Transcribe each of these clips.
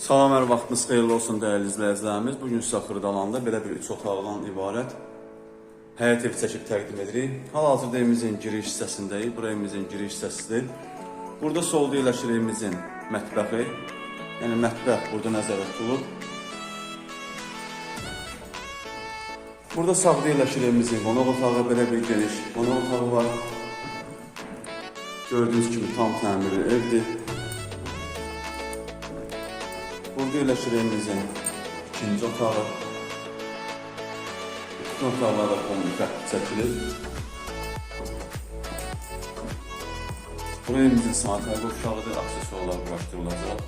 Salam, hər vaxtınız xeyirli olsun dəyərli izləyicilərimiz. Bu gün sizə belə bir üç otaqdan ibarət həyət evi çəkib təqdim edirik. Hal-hazırda evimizin giriş hissəsindəyik. Bura evimizin giriş hissəsidir. Burada solda yerləşir evimizin mətbəxi. Yəni mətbəx burada nəzərdə tutulub. Burada sağda yerləşir evimizin qonaq otağı, belə bir geniş qonaq otağı var. Gördüyünüz kimi tam təmirli evdir. Burada yerləşir evimizin ikinci otağı. Bütün otaqlarda kommunika çəkilir. Buraya evimizin sanitär qovşağıdır, aksesuarlar quraşdırılacaq.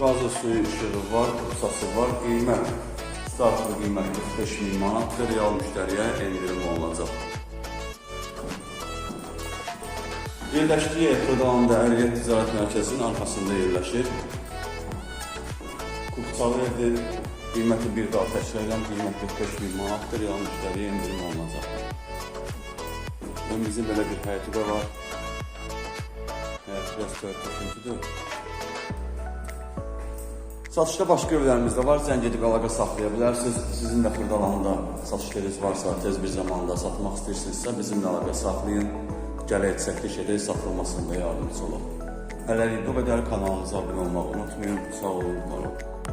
Qazı suyu işığı var, qusası var, qiymət. Startlı qiymət 45 min manatdır, real müştəriyə endirim olunacaq. Yerləşdiyi yer Xırdalanda Əriyyət Ticarət Mərkəzinin arxasında yerləşir. Kuqçalı evdir, qiyməti bir təkrar edirəm, qiymət 45 min manatdır, real müştəriyə endirim olunacaq. Evimizin belə bir həyəti də var. Həyəti biraz törtüşüntüdür. Satışda başqa evlərimiz də var. Zəng edib əlaqə saxlaya bilərsiniz. Sizin də Xırdalanda satış yeriniz varsa, tez bir zamanda satmaq istəyirsinizsə, bizimlə əlaqə saxlayın. Gələk çəkiliş edək, satılmasında yardımcı olaq. Hələlik bu qədər kanalımıza abunə olmağı unutmayın. Sağ olun, var olun.